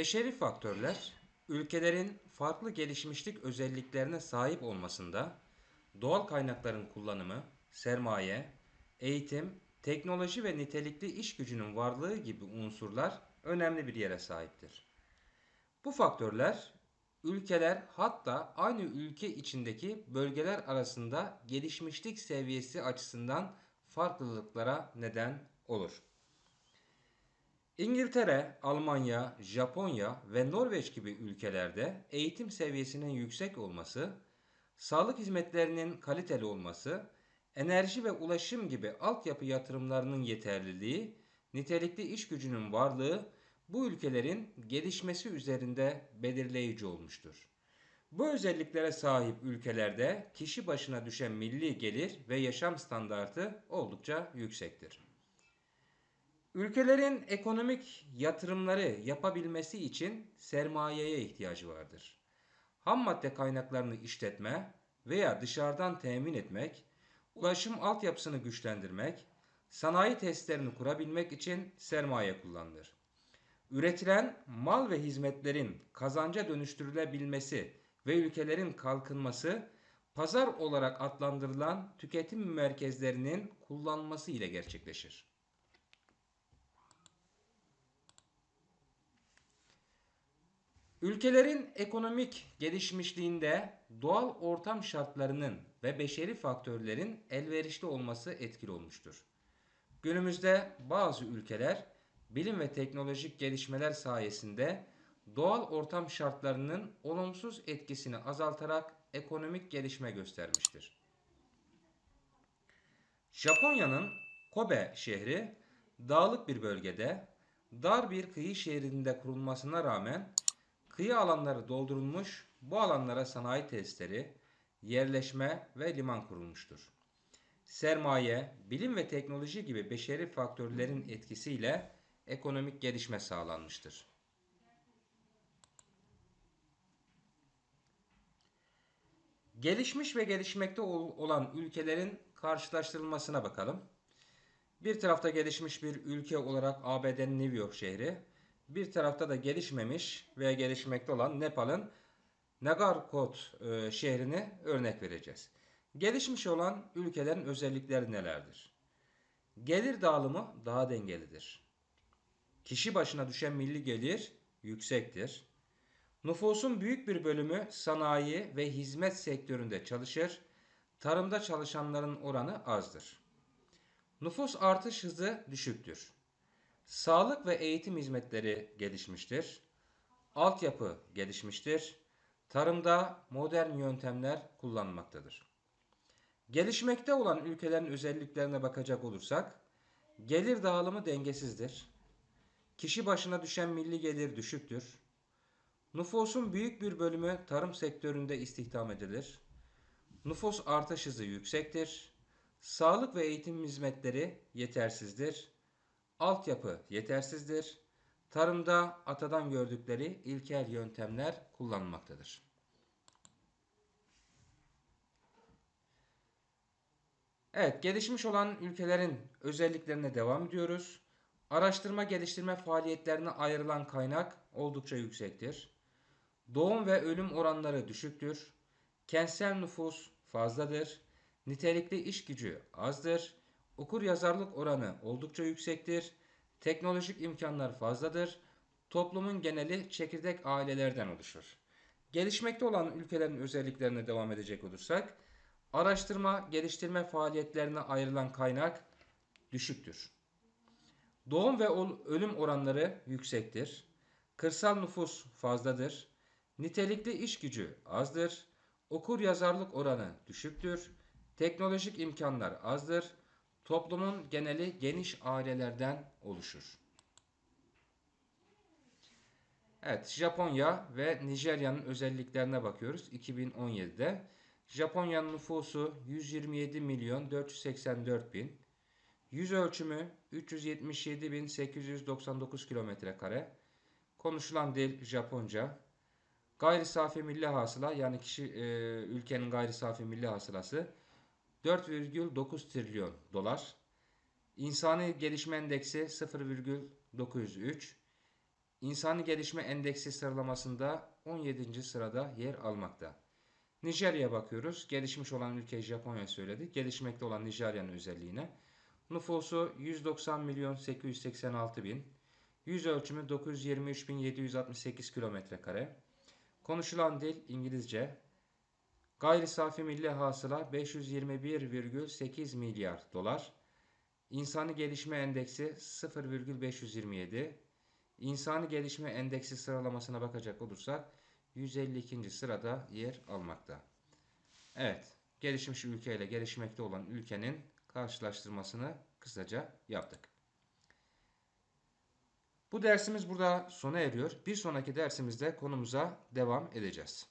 Beşeri faktörler, ülkelerin farklı gelişmişlik özelliklerine sahip olmasında doğal kaynakların kullanımı, sermaye, eğitim, teknoloji ve nitelikli iş gücünün varlığı gibi unsurlar önemli bir yere sahiptir. Bu faktörler ülkeler hatta aynı ülke içindeki bölgeler arasında gelişmişlik seviyesi açısından farklılıklara neden olur. İngiltere, Almanya, Japonya ve Norveç gibi ülkelerde eğitim seviyesinin yüksek olması, sağlık hizmetlerinin kaliteli olması, enerji ve ulaşım gibi altyapı yatırımlarının yeterliliği, nitelikli iş gücünün varlığı bu ülkelerin gelişmesi üzerinde belirleyici olmuştur. Bu özelliklere sahip ülkelerde kişi başına düşen milli gelir ve yaşam standartı oldukça yüksektir. Ülkelerin ekonomik yatırımları yapabilmesi için sermayeye ihtiyacı vardır. Ham madde kaynaklarını işletme veya dışarıdan temin etmek, ulaşım altyapısını güçlendirmek, sanayi testlerini kurabilmek için sermaye kullanılır. Üretilen mal ve hizmetlerin kazanca dönüştürülebilmesi ve ülkelerin kalkınması pazar olarak adlandırılan tüketim merkezlerinin kullanılması ile gerçekleşir. Ülkelerin ekonomik gelişmişliğinde doğal ortam şartlarının ve beşeri faktörlerin elverişli olması etkili olmuştur. Günümüzde bazı ülkeler bilim ve teknolojik gelişmeler sayesinde doğal ortam şartlarının olumsuz etkisini azaltarak ekonomik gelişme göstermiştir. Japonya'nın Kobe şehri dağlık bir bölgede dar bir kıyı şehrinde kurulmasına rağmen kıyı alanları doldurulmuş bu alanlara sanayi tesisleri, yerleşme ve liman kurulmuştur. Sermaye, bilim ve teknoloji gibi beşeri faktörlerin etkisiyle ekonomik gelişme sağlanmıştır. Gelişmiş ve gelişmekte olan ülkelerin karşılaştırılmasına bakalım. Bir tarafta gelişmiş bir ülke olarak ABD'nin New York şehri, bir tarafta da gelişmemiş veya gelişmekte olan Nepal'ın Nagarkot e, şehrini örnek vereceğiz. Gelişmiş olan ülkelerin özellikleri nelerdir? Gelir dağılımı daha dengelidir. Kişi başına düşen milli gelir yüksektir. Nüfusun büyük bir bölümü sanayi ve hizmet sektöründe çalışır. Tarımda çalışanların oranı azdır. Nüfus artış hızı düşüktür. Sağlık ve eğitim hizmetleri gelişmiştir. Altyapı gelişmiştir. Tarımda modern yöntemler kullanmaktadır. Gelişmekte olan ülkelerin özelliklerine bakacak olursak, gelir dağılımı dengesizdir. Kişi başına düşen milli gelir düşüktür. Nüfusun büyük bir bölümü tarım sektöründe istihdam edilir. Nüfus artış hızı yüksektir. Sağlık ve eğitim hizmetleri yetersizdir. Altyapı yetersizdir. Tarımda atadan gördükleri ilkel yöntemler kullanılmaktadır. Evet, gelişmiş olan ülkelerin özelliklerine devam ediyoruz. Araştırma geliştirme faaliyetlerine ayrılan kaynak oldukça yüksektir. Doğum ve ölüm oranları düşüktür. Kentsel nüfus fazladır. Nitelikli iş gücü azdır. Okur yazarlık oranı oldukça yüksektir. Teknolojik imkanlar fazladır. Toplumun geneli çekirdek ailelerden oluşur. Gelişmekte olan ülkelerin özelliklerine devam edecek olursak, araştırma, geliştirme faaliyetlerine ayrılan kaynak düşüktür. Doğum ve ölüm oranları yüksektir. Kırsal nüfus fazladır. Nitelikli iş gücü azdır. Okur yazarlık oranı düşüktür. Teknolojik imkanlar azdır. Toplumun geneli geniş ailelerden oluşur. Evet, Japonya ve Nijerya'nın özelliklerine bakıyoruz 2017'de. Japonya'nın nüfusu 127 milyon 484 bin. Yüz ölçümü 377.899 kilometre kare. Konuşulan dil Japonca. Gayri safi milli hasıla yani kişi e, ülkenin gayri safi milli hasılası 4,9 trilyon dolar. İnsani gelişme endeksi 0,903. İnsani Gelişme Endeksi sıralamasında 17. sırada yer almakta. Nijerya'ya bakıyoruz. Gelişmiş olan ülke Japonya söyledik. Gelişmekte olan Nijerya'nın özelliğine. Nüfusu 190 milyon 886 bin. Yüz ölçümü 923.768 kilometre kare. Konuşulan dil İngilizce. Gayri safi milli hasıla 521,8 milyar dolar. İnsani Gelişme Endeksi 0,527. İnsani Gelişme Endeksi sıralamasına bakacak olursak 152. sırada yer almakta. Evet, gelişmiş ülke ile gelişmekte olan ülkenin karşılaştırmasını kısaca yaptık. Bu dersimiz burada sona eriyor. Bir sonraki dersimizde konumuza devam edeceğiz.